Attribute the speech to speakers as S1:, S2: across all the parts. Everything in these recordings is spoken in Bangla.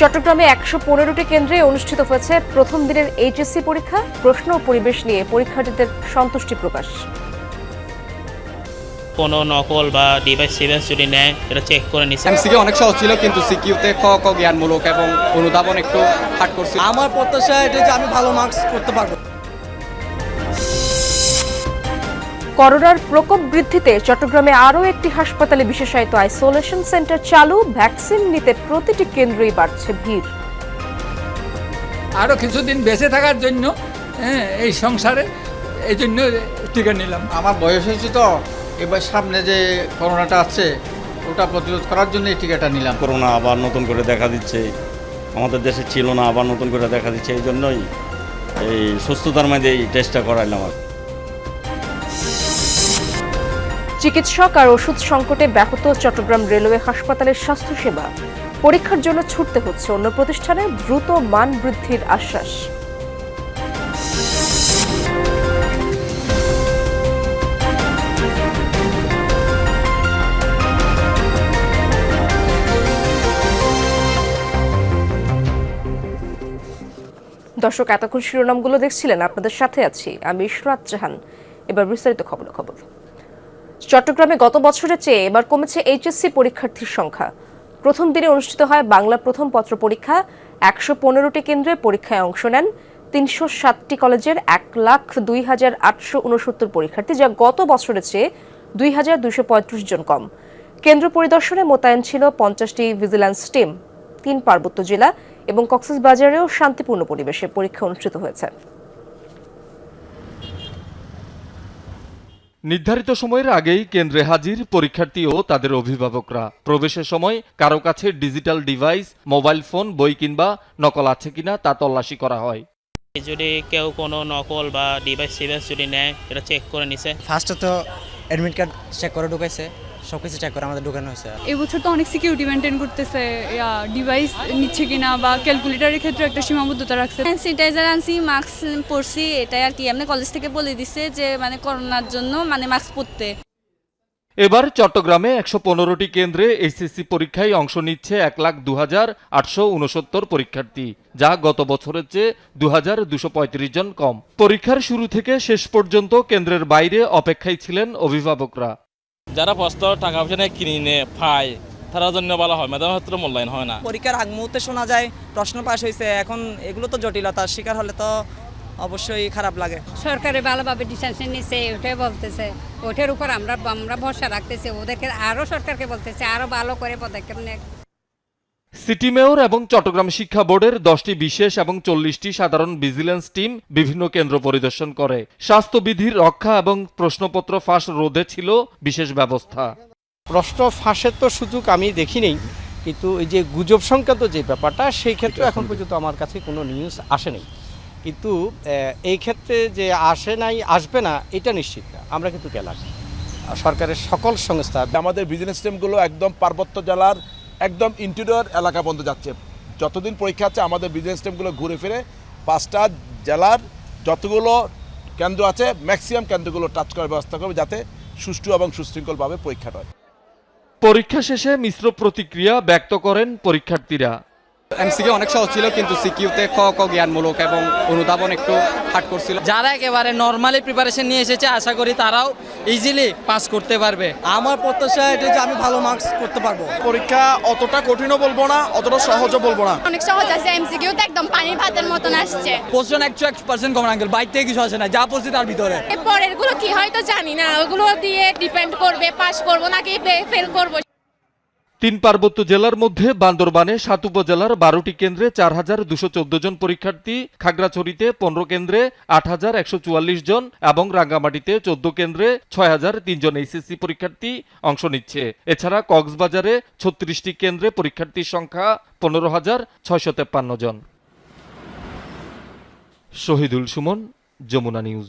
S1: চট্টগ্রামে একশো পনেরোটি কেন্দ্রে অনুষ্ঠিত হয়েছে প্রথম দিনের এইচএসসি পরীক্ষা প্রশ্ন ও পরিবেশ নিয়ে পরীক্ষার্থীদের সন্তুষ্টি প্রকাশ।
S2: কোনো নকল বা ডিভাইস সিভাইস যদি নেয় এটা চেক করে নিচ্ছে
S3: এমসিকে অনেক সহজ ছিল কিন্তু সিকিউতে ক ক জ্ঞানমূলক এবং অনুধাবন একটু হার্ড করছিল।
S4: আমার প্রত্যাশা এটা যে আমি ভালো মার্কস করতে পারব।
S1: করোনার প্রকোপ বৃদ্ধিতে চট্টগ্রামে আরও একটি হাসপাতালে বিশেষায়িত আইসোলেশন সেন্টার চালু ভ্যাকসিন নিতে প্রতিটি কেন্দ্রেই বাড়ছে ভিড়।
S5: আরও কিছুদিন বেঁচে থাকার জন্য হ্যাঁ এই সংসারে এই জন্য টিকা নিলাম।
S6: আমার বয়স হয়েছে তো এবার সামনে যে করোনাটা আছে ওটা প্রতিরোধ করার জন্য এই টিকাটা নিলাম।
S7: করোনা আবার নতুন করে দেখা দিচ্ছে আমাদের দেশে ছিল না আবার নতুন করে দেখা দিচ্ছে এই জন্যই এই সুস্থতার মধ্যে এই টেস্টটা করাইলাম আর
S1: চিকিৎসক আর ওষুধ সংকটে ব্যাহত চট্টগ্রাম রেলওয়ে হাসপাতালের স্বাস্থ্যসেবা। পরীক্ষার জন্য ছুটতে হচ্ছে অন্য প্রতিষ্ঠানে, দ্রুত মান বৃদ্ধির আশ্বাস। দর্শক, এতক্ষণ শিরোনামগুলো দেখছিলেন, আপনাদের সাথে আছি। আমি ইশরাত জাহান। এবার বিস্তারিত খবর খবর চট্টগ্রামে গত বছরের চেয়ে এবার কমেছে এইচএসসি পরীক্ষার্থীর সংখ্যা। প্রথম দিনে অনুষ্ঠিত হয় বাংলা প্রথম পত্র পরীক্ষা। একশো পনেরোটি কেন্দ্রে পরীক্ষায় অংশ নেন। তিনশো সাতটি কলেজের এক লাখ দুই হাজার আটশো উনসত্তর পরীক্ষার্থী, যা গত বছরের চেয়ে দুই হাজার দুইশো পঁয়ত্রিশ জন কম। কেন্দ্র পরিদর্শনে মোতায়েন ছিল পঞ্চাশটি ভিজিল্যান্স টিম, তিন পার্বত্য জেলা এবং কক্সবাজারেও শান্তিপূর্ণ পরিবেশে পরীক্ষা অনুষ্ঠিত হয়েছে।
S8: নির্ধারিত সময়ের আগেই কেন্দ্রে হাজির পরীক্ষার্থী ও তাদের অভিভাবকরা। প্রবেশের সময় কারও কাছে ডিজিটাল ডিভাইস মোবাইল ফোন বই কিংবা নকল আছে কিনা তা তল্লাশি করা হয়।
S2: যদি কেউ কোনো নকল বা ডিভাইস সিভাইস যদি নেয় এটা চেক করে নিছে।
S4: ফার্স্টে তো অ্যাডমিট কার্ড চেক করে ঢুকাইছে। সব কিছু চেক করে আমাদের ঢুকানো হয়েছে।
S9: এবছর তো অনেক সিকিউরিটি মেনটেন করতেছে ডিভাইস নিচ্ছে কিনা বা ক্যালকুলেটারের ক্ষেত্রে একটা সীমাবদ্ধতা রাখছে।
S10: স্যানিটাইজার আনছি মাস্ক পরছি এটাই আর কি। এমনি কলেজ থেকে বলে দিছে যে মানে করোনার জন্য মানে মাস্ক পরতে।
S8: এবার চট্টগ্রামে একশো পনেরোটি কেন্দ্রে এইচএসসি পরীক্ষায় অংশ নিচ্ছে এক লাখ দু হাজার আটশো উনসত্তর পরীক্ষার্থী যা গত বছরের চেয়ে দু হাজার দুশো পঁয়ত্রিশ জন কম। পরীক্ষার শুরু থেকে শেষ পর্যন্ত কেন্দ্রের বাইরে অপেক্ষায় ছিলেন অভিভাবকরা।
S11: যারা বস্ত্র টাকা পয়সা নিয়ে কিনে পায় তারা জন্য বলা হয়। মেধা ছাত্র মূল্যায়ন হয় না।
S4: পরীক্ষার আগ মুহূর্তে শোনা যায় প্রশ্ন পাশ হয়েছে এখন এগুলো তো জটিলতার শিকার হলে তো অবশ্যই খারাপ লাগে।
S10: সরকারে ভালোভাবে ডিসিশন নিচ্ছে ওটাই বলতেছে। ওটার উপর আমরা আমরা ভরসা রাখতেছি। ওদেরকে আরও সরকারকে বলতেছে আরও ভালো করে পদক্ষেপ নেয়
S8: সিটি মেয়র এবং চট্টগ্রাম শিক্ষা বোর্ডের দশটি বিশেষ এবং চল্লিশটি সাধারণ ভিজিলেন্স টিম বিভিন্ন কেন্দ্র পরিদর্শন করে। স্বাস্থ্যবিধির রক্ষা এবং প্রশ্নপত্র ফাঁস রোধে ছিল বিশেষ ব্যবস্থা।
S12: প্রশ্ন ফাঁসের তো সুযোগ আমি দেখিনি কিন্তু এই যে গুজব সংক্রান্ত যে ব্যাপারটা সেই ক্ষেত্রে এখন পর্যন্ত আমার কাছে কোনো নিউজ আসেনি। কিন্তু এই ক্ষেত্রে যে আসে নাই আসবে না এটা নিশ্চিত না। আমরা কিন্তু গেলাম। সরকারের সকল সংস্থা
S13: আমাদের বিজনেস টিমগুলো একদম পার্বত্য জেলার একদম ইন্টেরিয়র এলাকা পর্যন্ত যাচ্ছে। যতদিন পরীক্ষা আছে, আমাদের বিজনেস টিমগুলো ঘুরে ফিরে পাঁচটা জেলার যতগুলো কেন্দ্র আছে ম্যাক্সিমাম কেন্দ্রগুলো টাচ করার ব্যবস্থা করবে যাতে সুষ্ঠু এবং সুশৃঙ্খলভাবে পরীক্ষা হয়।
S8: পরীক্ষা শেষে মিশ্র প্রতিক্রিয়া ব্যক্ত করেন পরীক্ষার্থীরা।
S3: এমসিকে অনেক সহজ ছিল কিন্তু সিকিউতে ক ক জ্ঞানমূলক এবং অনুধাবন একটু হার্ড করছিল।
S4: যারা একেবারে নর্মালি প্রিপারেশন নিয়ে এসেছে আশা করি তারাও ইজিলি পাস করতে পারবে। আমার প্রত্যাশা এটা যে আমি ভালো মার্কস করতে পারব।
S13: পরীক্ষা অতটা কঠিনও বলব না অতটা সহজও বলব না।
S10: অনেক সহজ আছে এমসিকিউ তো একদম পানির ভাতের মতন আসছে।
S4: কোশ্চেন একশো এক পার্সেন্ট কমন আঙ্কেল বাইক থেকে কিছু আসে না যা পড়ছি তার ভিতরে।
S10: পরেরগুলো কি হয় তো জানি না ওগুলো দিয়ে ডিপেন্ড করবে পাস করব নাকি ফেল করব।
S8: তিন পার্বত্য জেলার মধ্যে বান্দরবানে সাত উপজেলার বারোটি কেন্দ্রে চার হাজার দুশো চোদ্দ জন পরীক্ষার্থী, খাগড়াছড়িতে পনেরো কেন্দ্রে আট হাজার একশো চুয়াল্লিশ জন এবং রাঙ্গামাটিতে চোদ্দ কেন্দ্রে ছয় হাজার তিনজন এইচএসসি পরীক্ষার্থী অংশ নিচ্ছে। এছাড়া কক্সবাজারে ছত্রিশটি কেন্দ্রে পরীক্ষার্থীর সংখ্যা পনেরো হাজার ছয়শো তেপ্পান্ন জন। শহীদুল সুমন, যমুনা নিউজ।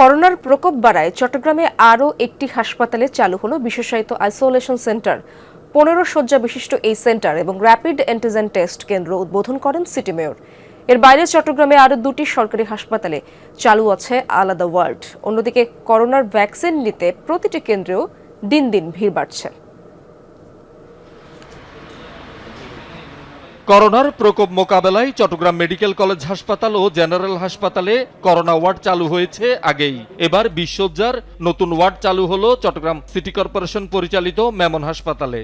S1: করোনার প্রকোপ বাড়ায় চট্টগ্রামে আরও একটি হাসপাতালে চালু হলো বিশেষায়িত আইসোলেশন সেন্টার। পনেরো শয্যা বিশিষ্ট এই সেন্টার এবং র্যাপিড অ্যান্টিজেন টেস্ট কেন্দ্র উদ্বোধন করেন সিটি মেয়র। এর বাইরে চট্টগ্রামে আরও দুটি সরকারি হাসপাতালে চালু আছে আলাদা ওয়ার্ড। অন্যদিকে করোনার ভ্যাকসিন নিতে প্রতিটি কেন্দ্রেও দিন দিন ভিড় বাড়ছে।
S8: করোনার প্রকোপ মোকাবেলায় চট্টগ্রাম মেডিকেল কলেজ হাসপাতাল ও জেনারেল হাসপাতালে করোনা ওয়ার্ড চালু হয়েছে আগেই। এবার বিশ্বজ্জার নতুন ওয়ার্ড চালু হলো চট্টগ্রাম সিটি কর্পোরেশন পরিচালিত মেমন হাসপাতালে।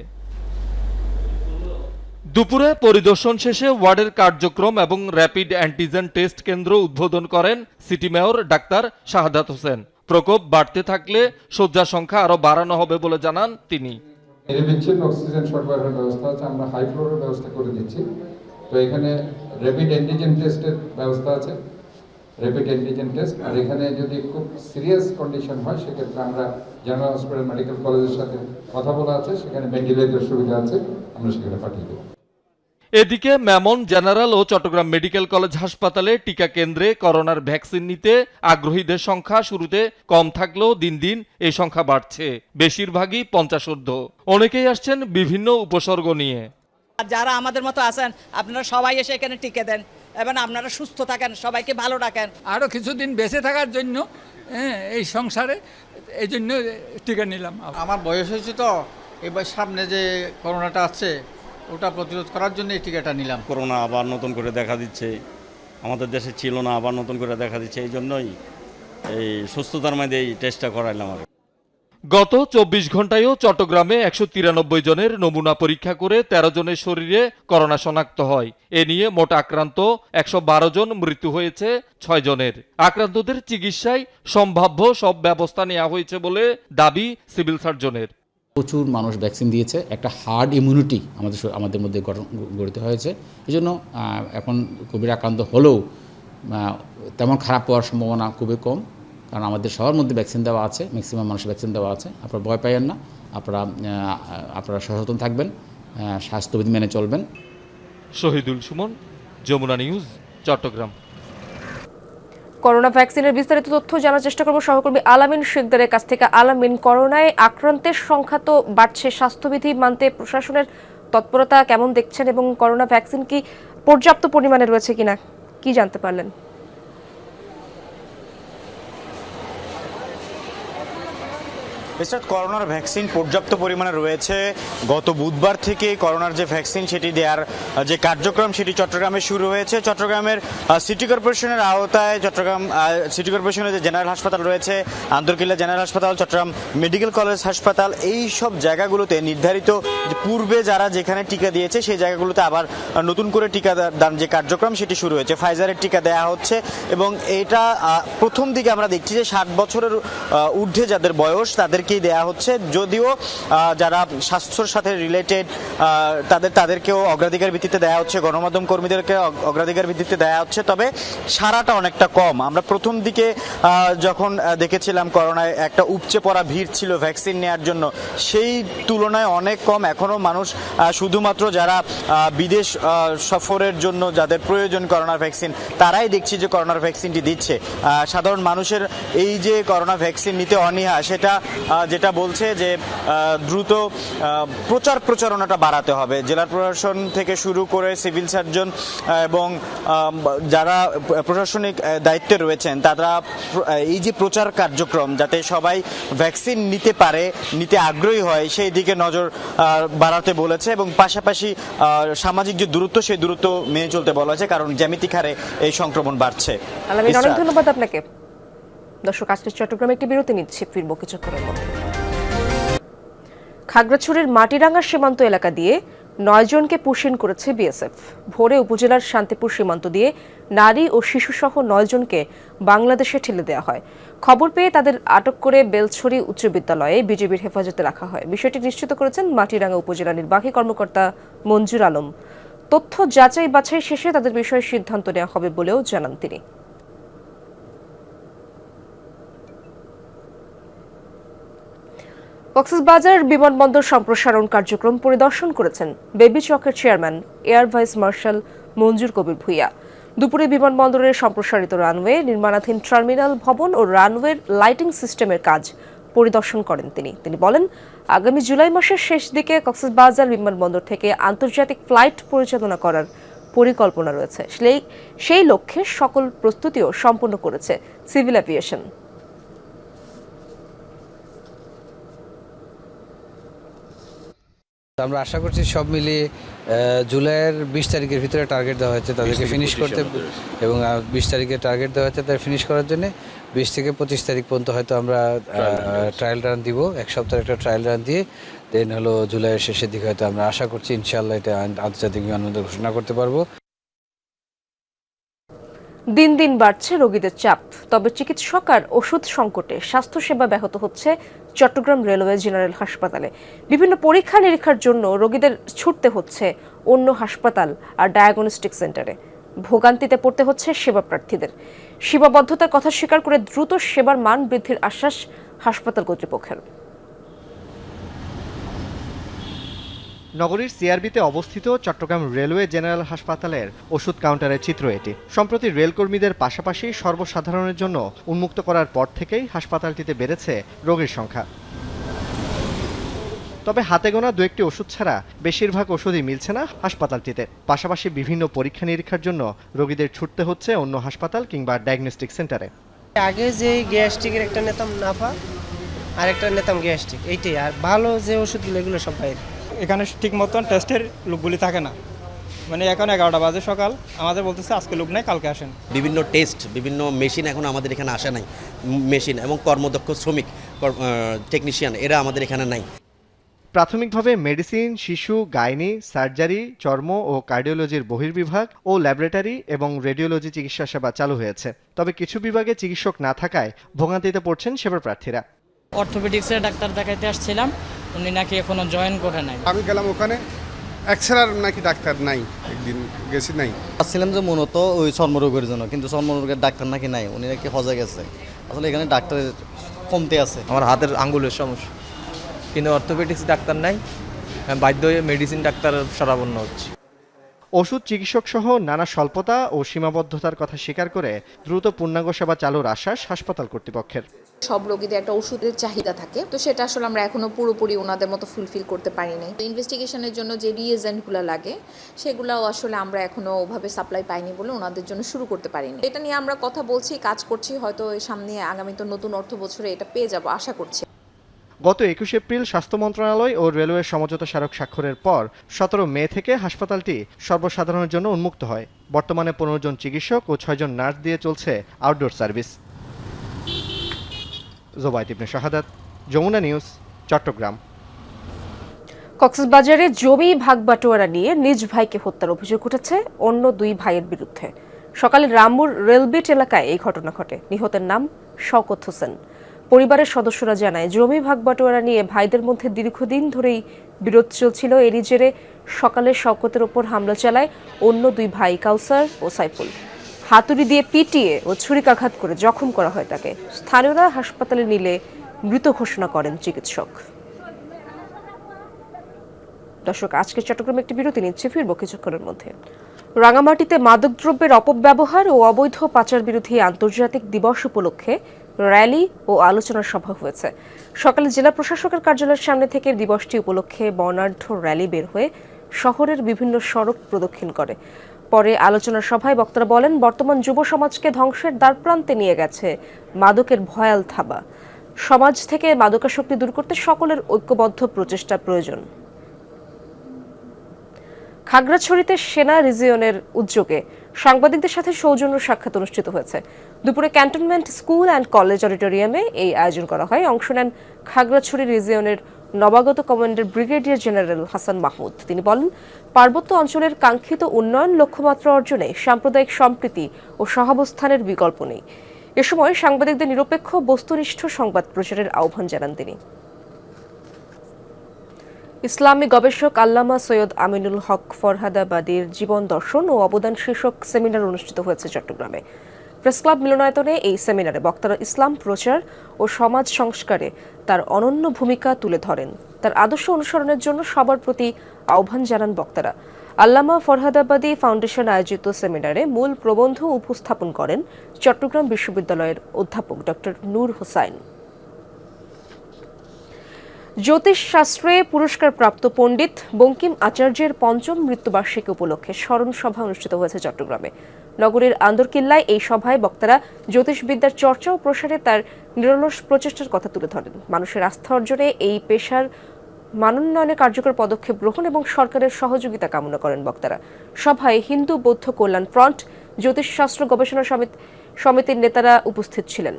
S8: দুপুরে পরিদর্শন শেষে ওয়ার্ডের কার্যক্রম এবং র্যাপিড অ্যান্টিজেন টেস্ট কেন্দ্র উদ্বোধন করেন city mayor doctor Shahadat Hossain. প্রকোপ বাড়তে থাকলে শয্যা সংখ্যা আরও বাড়ানো হবে বলে জানান তিনি।
S5: নিরবিচ্ছিন্ন অক্সিজেন সরবরাহের ব্যবস্থা আছে, আমরা হাই ফ্লোরের ব্যবস্থা করে দিচ্ছি। তো এখানে র্যাপিড অ্যান্টিজেন টেস্টের ব্যবস্থা আছে র্যাপিড অ্যান্টিজেন টেস্ট আর এখানে যদি খুব সিরিয়াস কন্ডিশন হয়, সেক্ষেত্রে আমরা জেনারেল হসপিটাল মেডিকেল কলেজের সাথে কথা বলা আছে, সেখানে ভেন্টিলেটর সুবিধা আছে, আমরা সেখানে পাঠিয়ে দেবো।
S8: এদিকে মেমন জেনারেল ও চট্টগ্রাম মেডিকেল কলেজ হাসপাতালে টিকা কেন্দ্রে করোনার ভ্যাকসিন নিতে আগ্রহীদের সংখ্যা শুরুতে কম থাকলেও দিন দিন এই সংখ্যা বাড়ছে। বেশিরভাগই পঞ্চাশ ঊর্ধ্ব অনেকেই আসছেন বিভিন্ন উপসর্গ নিয়ে।
S4: যারা আমাদের মতো আছেন আপনারা সবাই এসে এখানে টিকে দেন। এবং আপনারা সুস্থ থাকেন সবাইকে ভালো রাখেন
S5: আরও কিছুদিন বেঁচে থাকার জন্য হ্যাঁ, এই সংসারে এই জন্য টিকা নিলাম।
S6: আমার বয়স হয়েছে তো এবার সামনে যে করোনাটা আছে ওটা প্রতিরোধ করার জন্য এই টিকাটা নিলাম।
S7: করোনা আবার নতুন করে দেখা দিচ্ছে। আমাদের দেশে ছিল না আবার নতুন করে দেখা দিচ্ছে। এই জন্যই এই সুস্থতার মধ্যে এই টেস্টটা করাইলাম আর
S8: গত চব্বিশ ঘন্টায়ও চট্টগ্রামে একশো তিরানব্বই জনের নমুনা পরীক্ষা করে ১৩ জনের শরীরে করোনা শনাক্ত হয়। এ নিয়ে মোট আক্রান্ত একশো বারো জন মৃত্যু হয়েছে ছয় জনের। আক্রান্তদের চিকিৎসায় সম্ভাব্য সব ব্যবস্থা নেওয়া হয়েছে বলে দাবি সিভিল সার্জনের।
S14: প্রচুর মানুষ ভ্যাকসিন দিয়েছে। একটা হার্ড ইমিউনিটি আমাদের আমাদের মধ্যে গঠন গড়িত হয়েছে। এই জন্য এখন কোভিড আক্রান্ত হলেও তেমন খারাপ হওয়ার সম্ভাবনা খুবই কম। কারণ আমাদের সবার মধ্যে ভ্যাকসিন দেওয়া আছে ম্যাক্সিমাম মানুষের ভ্যাকসিন দেওয়া আছে। আপনারা ভয় পাইয়েন না। আপনারা আপনারা সচেতন থাকবেন স্বাস্থ্যবিধি মেনে চলবেন।
S8: শহীদুল সুমন, যমুনা নিউজ, চট্টগ্রাম।
S1: করোনা ভ্যাকসিনের বিস্তারিত তথ্য জানার চেষ্টা করব সহকর্মী আলামিন শেখদারের কাছ থেকে। আলামিন, করোনায় আক্রান্তের সংখ্যা তো বাড়ছে, স্বাস্থ্যবিধি মানতে প্রশাসনের তৎপরতা কেমন দেখছেন এবং করোনা ভ্যাকসিন কি পর্যাপ্ত পরিমাণে রয়েছে কিনা, কি জানতে পারলেন?
S15: এছাড়া করোনার ভ্যাকসিন পর্যাপ্ত পরিমাণে রয়েছে। গত বুধবার থেকে করোনার যে ভ্যাকসিন, সেটি দেওয়ার যে কার্যক্রম, সেটি চট্টগ্রামে শুরু হয়েছে। চট্টগ্রামের সিটি কর্পোরেশনের আওতায় চট্টগ্রাম সিটি কর্পোরেশনের যে জেনারেল হাসপাতাল রয়েছে, আন্দরকিল্লা জেনারেল হাসপাতাল, চট্টগ্রাম মেডিকেল কলেজ হাসপাতাল, এই সব জায়গাগুলোতে নির্ধারিত পূর্বে যারা যেখানে টিকা দিয়েছে, সেই জায়গাগুলোতে আবার নতুন করে টিকা দান যে কার্যক্রম, সেটি শুরু হয়েছে। ফাইজারের টিকা দেওয়া হচ্ছে এবং এটা প্রথম দিকে আমরা দেখছি যে ষাট বছরের ঊর্ধ্বে যাদের বয়স তাদেরকেই দেয়া হচ্ছে? যদিও যারা স্বাস্থ্যর সাথে রিলেটেড তাদের, তাদেরকেও অগ্রাধিকার ভিত্তিতে দেওয়া হচ্ছে, গণমাধ্যম কর্মীদেরকে অগ্রাধিকার ভিত্তিতে দেওয়া হচ্ছে, তবে সারাটা অনেকটা কম। আমরা প্রথম দিকে যখন দেখেছিলাম করোনায় একটা উপচে পড়া ভিড় ছিল ভ্যাকসিন নেওয়ার জন্য, সেই তুলনায় অনেক কম। এখনও মানুষ শুধুমাত্র যারা বিদেশ সফরের জন্য যাদের প্রয়োজন করোনার ভ্যাকসিন, তারাই দেখছি যে করোনার ভ্যাকসিনটি দিচ্ছে। সাধারণ মানুষের এই যে করোনা ভ্যাকসিন নিতে অনীহা, সেটা যেটা বলছে যে দ্রুত প্রচার প্রচারণাটা বাড়াতে হবে। জেলা প্রশাসন থেকে শুরু করে সিভিল সার্জন এবং যারা প্রশাসনিক দায়িত্বে রয়েছেন তারা এই যে প্রচার কার্যক্রম যাতে সবাই ভ্যাকসিন নিতে পারে নিতে আগ্রহী হয় সেই দিকে নজর বাড়াতে বলেছে। এবং পাশাপাশি সামাজিক যে দূরত্ব সেই দূরত্ব মেনে চলতে বলা হয়েছে কারণ জ্যামিতিক হারে এই সংক্রমণ বাড়ছে।
S1: অনেক ধন্যবাদ আপনাকে। দর্শক আজকে চট্টগ্রামে একটি বিরতি নিচ্ছি, ফিরবো কিছুক্ষণের মধ্যে। খাগড়াছড়ির মাটিরাঙ্গা সীমান্ত এলাকা দিয়ে নয় জনকে পুষিন করেছে বিএসএফ। ভোরে উপজেলার শান্তিপুর সীমান্ত দিয়ে নারী ও শিশুসহ নয় জনকে বাংলাদেশে ঠেলে দেওয়া হয়। খবর পেয়ে তাদের আটক করে বেলছড়ি উচ্চ বিদ্যালয়ে বিজেপির হেফাজতে রাখা হয়। বিষয়টি নিশ্চিত করেছেন মাটিরাঙ্গা উপজেলা নির্বাহী কর্মকর্তা মঞ্জুর আলম। তথ্য যাচাই বাছাই শেষে তাদের বিষয়ে সিদ্ধান্ত নেওয়া হবে বলেও জানান তিনি। কক্সবাজার বিমানবন্দর সম্প্রসারণ কার্যক্রম পরিদর্শন করেছেন বেবি চকের chairman, air vice marshal Manzur Kabir Bhuiyan. দুপুরে বিমানবন্দরের সম্প্রসারিত রানওয়ে, নির্মাণাধীন টার্মিনাল ভবন ও রানওয়ের লাইটিং সিস্টেমের কাজ পরিদর্শন করেন তিনি। তিনি বলেন, আগামী জুলাই মাসের শেষ দিকে কক্সবাজার বিমানবন্দর থেকে আন্তর্জাতিক ফ্লাইট পরিচালনা করার পরিকল্পনা রয়েছে। সেই সেই লক্ষ্যে সকল প্রস্তুতিও সম্পন্ন করেছে সিভিল অ্যাভিয়েশন
S4: আমরা আশা করছি সব মিলিয়ে জুলাইয়ের বিশ তারিখের ভিতরে টার্গেট দেওয়া হয়েছে তাদেরকে ফিনিশ করতে এবং বিশ তারিখে টার্গেট দেওয়া হয়েছে তাদের ফিনিশ করার জন্য। বিশ থেকে পঁচিশ তারিখ পর্যন্ত হয়তো আমরা ট্রায়াল রান দিব। এক সপ্তাহের একটা ট্রায়াল রান দিয়ে দেন হলো জুলাইয়ের শেষের দিকে হয়তো আমরা আশা করছি ইনশাল্লাহ এটা আন্তর্জাতিক বিমানবন্দর ঘোষণা করতে পারব।
S1: দিন দিন বাড়ছে রোগীদের চাপ। তবে চিকিৎসক আর ওষুধ সংকটে স্বাস্থ্যসেবা ব্যাহত হচ্ছে চট্টগ্রাম রেলওয়ে জেনারেল হাসপাতালে। বিভিন্ন পরীক্ষা নিরীক্ষার জন্য রোগীদের ছুটতে হচ্ছে অন্য হাসপাতাল আর ডায়াগনস্টিক সেন্টারে। ভোগান্তিতে পড়তে হচ্ছে সেবা প্রার্থীদের। সেবাবদ্ধতার কথা স্বীকার করে দ্রুত সেবার মান বৃদ্ধির আশ্বাস হাসপাতাল কর্তৃপক্ষের।
S16: নগরীর সিআরবিতে অবস্থিত চট্টগ্রাম রেলওয়ে জেনারেল হাসপাতালের ওষুধ কাউন্টারের চিত্র এটি। সম্প্রতি রেলকর্মীদের পাশাপাশি সর্বসাধারণের জন্য উন্মুক্ত করার পর থেকেই হাসপাতালটিতে বেড়েছে রোগীর সংখ্যা। তবে হাতে গোনা দু একটি ওষুধ ছাড়া বেশিরভাগ ওষুধই মিলছে না হাসপাতালটিতে। পাশাপাশি বিভিন্ন পরীক্ষা নিরীক্ষার জন্য রোগীদের ছুটতে হচ্ছে অন্য হাসপাতাল কিংবা ডায়াগনস্টিক সেন্টারে।
S4: আগে যে গ্যাস্ট্রিকের একটা নিতাম নাফা আর একটা নিতাম গ্যাস্ট্রিক, এইটাই। আর ভালো যে ওষুধগুলো, এগুলো সব বাইরে।
S12: এখানে ঠিক মতন টেস্টের লোকগুলি থাকে না। মানে এখন এগারোটা বাজে সকাল আমাদের বলতেছে আজকে লোক নাই কালকে আসেন।
S4: বিভিন্ন টেস্ট বিভিন্ন মেশিন এখন আমাদের এখানে আসে নাই। মেশিন এবং কর্মদক্ষ শ্রমিক টেকনিশিয়ান এরা আমাদের এখানে নাই।
S16: প্রাথমিকভাবে মেডিসিন শিশু গাইনি সার্জারি চর্ম ও কার্ডিওলজির বহির্বিভাগ ও ল্যাবরেটরি এবং রেডিওলজি চিকিৎসা সেবা চালু হয়েছে। তবে কিছু বিভাগে চিকিৎসক না থাকায় ভোগান্তিতে পড়ছেন সেবা প্রার্থীরা।
S4: অর্থোপেডিক্সের ডাক্তার দেখাইতে আসছিলাম। উনি নাকি এখনও জয়েন করে নাই।
S6: আমি গেলাম ওখানে। এক্সরার নাকি ডাক্তার নাই একদিন গেছি নাই।
S4: আসছিলাম যে মূলত ওই চর্মরোগের জন্য কিন্তু চর্মরোগের ডাক্তার নাকি নাই উনি নাকি হজে গেছে। আসলে এখানে ডাক্তারের কমতে আছে।
S12: আমার হাতের আঙ্গুলের সমস্যা। কিন্তু অর্থোপেডিক্স ডাক্তার নাই বাধ্য হয়ে মেডিসিন ডাক্তার সরাবন্ন হচ্ছে।
S16: ওষুধ চিকিৎসক সহ নানা স্বল্পতা ও সীমাবদ্ধতার কথা স্বীকার করে দ্রুত পূর্ণাঙ্গ সেবা চালুর আশ্বাস হাসপাতাল কর্তৃপক্ষের।
S9: সব রোগীদের একটা ওষুধের চাহিদা থাকে। তো সেটা আসলে আমরা এখনও পুরোপুরি ওনাদের মতো ফুলফিল করতে পারিনি। ইনভেস্টিগেশনের জন্য যে রিয়েজেন্টগুলো লাগে, সেগুলোও আসলে আমরা এখনও ওভাবে সাপ্লাই পাইনি বলে ওনাদের জন্য শুরু করতে পারিনি। এটা নিয়ে আমরা কথা বলছি, কাজ করছি, হয়তো সামনে আগামীতে নতুন অর্থ বছরে এটা পেয়ে যাব, আশা করছি।
S16: গত একুশে এপ্রিল স্বাস্থ্য মন্ত্রণালয় ও রেলওয়ের সমঝোতা স্মারক স্বাক্ষরের পর সতেরো মে থেকে হাসপাতালটি সর্বসাধারণের জন্য উন্মুক্ত হয়। বর্তমানে পনেরো জন চিকিৎসক ও ছয়জন নার্স দিয়ে চলছে outdoor service Zobait Ibne Shahadat, Jamuna news, Chittagong.
S1: কক্সবাজারে জমি ভাগবাটোয়ারা নিয়ে নিজ ভাইকে হত্যার অভিযোগ উঠেছে অন্য দুই ভাইয়ের বিরুদ্ধে। সকালে রামুর রেলবিট এলাকায় এই ঘটনা ঘটে। নিহতের নাম শওকত হোসেন। পরিবারের সদস্যরা জানায়, জমি ভাগবাটোয়ারা নিয়ে ভাইদের মধ্যে দীর্ঘদিন ধরেই বিরোধ চলছিল। এরই জেরে সকালে শওকতের ওপর হামলা চালায় অন্য দুই ভাই কাউসার ও সাইফুল। হাতুড়ি দিয়ে পিটিয়ে ও ছুরিকাঘাত করে জখম করা হয় তাকে। স্থানীয়রা হাসপাতালে নিলে মৃত ঘোষণা করেন চিকিৎসক। দর্শক আজকে চট্টগ্রামে একটি বিরতি নিচ্ছে, ফিরবো কিছুক্ষণের মধ্যে। রাঙামাটিতে মাদকদ্রব্যের অপব্যবহার ও অবৈধ পাচার বিরোধী আন্তর্জাতিক দিবস উপলক্ষে র্যালি ও আলোচনা সভা হয়েছে। সকালে জেলা প্রশাসকের কার্যালয়ের সামনে থেকে দিবসটি উপলক্ষে বর্ণাঢ্য র্যালি বের হয়ে শহরের বিভিন্ন সড়ক প্রদক্ষিণ করে। পরে আলোচনা সভায় বক্তারা বলেন, বর্তমান যুব সমাজকে ধ্বংসের দ্বারপ্রান্তে নিয়ে গেছে মাদকের ভয়াল থাবা। সমাজ থেকে মাদকাসক্তি দূর করতে সকলের ঐক্যবদ্ধ প্রচেষ্টা প্রয়োজন। খাগড়াছড়িতে সেনা রিজিয়নের উদ্যোগে সাংবাদিকদের সাথে সৌজন্য সাক্ষাৎ অনুষ্ঠিত হয়েছে। দুপুরে ক্যান্টনমেন্ট, স্কুল অ্যান্ড কলেজ অডিটোরিয়ামে এই আয়োজন করা হয়। অংশ নেন খাগড়াছড়ি রিজিয়নের নবাগত commander brigadier general Hasan Mahmud. তিনি বলেন, পার্বত্য অঞ্চলের কাঙ্ক্ষিত উন্নয়ন লক্ষ্যমাত্রা অর্জনে সাম্প্রদায়িক সম্প্রীতি ও সহাবস্থানের বিকল্প নেই। এ সময় সাংবাদিকদের নিরপেক্ষ, বস্তুনিষ্ঠ সংবাদ প্রচারের আহ্বান জানান তিনি। ইসলামী গবেষক আল্লামা সৈয়দ আমিনুল হক ফরহাদাবাদীর জীবন দর্শন ও অবদান শীর্ষক সেমিনার অনুষ্ঠিত হয়েছে চট্টগ্রামে। প্রেস ক্লাব মিলনায়তনে এই সেমিনারে বক্তারা ইসলাম প্রচার ও সমাজ সংস্কারে তার অনন্য ভূমিকা তুলে ধরেন। তার আদর্শ অনুসরণের জন্য সবার প্রতি আহ্বান জানান বক্তারা। আল্লামা ফরহাদাবাদী ফাউন্ডেশন আয়োজিত সেমিনারে মূল প্রবন্ধ উপস্থাপন করেন চট্টগ্রাম বিশ্ববিদ্যালয়ের অধ্যাপক ডক্টর নূর হোসাইন। জ্যোতিষ শাস্ত্রে পুরস্কারপ্রাপ্ত পণ্ডিত বঙ্কিম আচার্যের পঞ্চম মৃত্যুবার্ষিকী উপলক্ষে স্মরণ সভা অনুষ্ঠিত হয়েছে চট্টগ্রামে। নগরীর আন্দরকিল্লায় এই সভায় বক্তারা জ্যোতিষবিদ্যার চর্চা ও প্রসারে তার নিরলস প্রচেষ্টার কথা তুলে ধরেন। মানুষের আস্থা অর্জনে এই পেশার মানোন্নয়নে কার্যকর পদক্ষেপ গ্রহণ এবং সরকারের সহযোগিতা কামনা করেন বক্তারা। সভায় হিন্দু বৌদ্ধ কল্যাণ ফ্রন্ট, জ্যোতিষশাস্ত্র গবেষণা সমিতি সমিতির নেতারা উপস্থিত ছিলেন।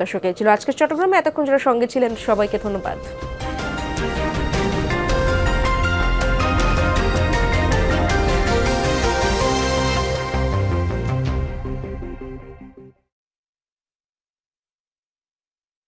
S1: দর্শক, এই ছিল আজকের চট্টগ্রামে। এতক্ষণ যারা সঙ্গে ছিলেন, সবাইকে ধন্যবাদ।